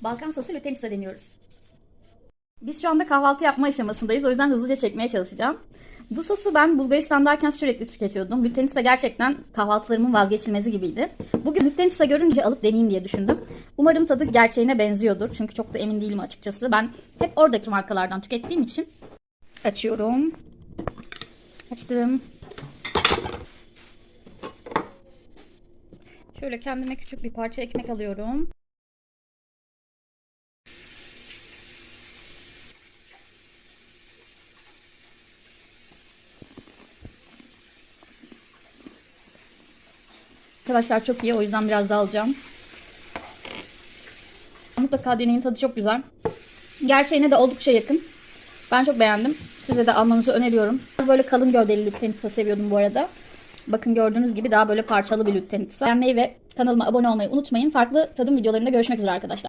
Balkan sosu lutenisa deniyoruz. Biz şu anda kahvaltı yapma aşamasındayız. O yüzden hızlıca çekmeye çalışacağım. Bu sosu ben Bulgaristan'dayken sürekli tüketiyordum. Lutenisa gerçekten kahvaltılarımın vazgeçilmezi gibiydi. Bugün Lutenisa görünce alıp deneyeyim diye düşündüm. Umarım tadı gerçeğine benziyordur. Çünkü çok da emin değilim açıkçası. Ben hep oradaki markalardan tükettiğim için. Açıyorum. Açtım. Şöyle kendime küçük bir parça ekmek alıyorum. Arkadaşlar çok iyi o yüzden biraz daha alacağım. Mutlaka deneyin tadı çok güzel. Gerçeğine de oldukça yakın. Ben çok beğendim. Size de almanızı öneriyorum. Böyle kalın gövdeli lütenitsa seviyordum bu arada. Bakın gördüğünüz gibi daha böyle parçalı bir lütenitsa. Beğenmeyi ve kanalıma abone olmayı unutmayın. Farklı tadım videolarında görüşmek üzere arkadaşlar.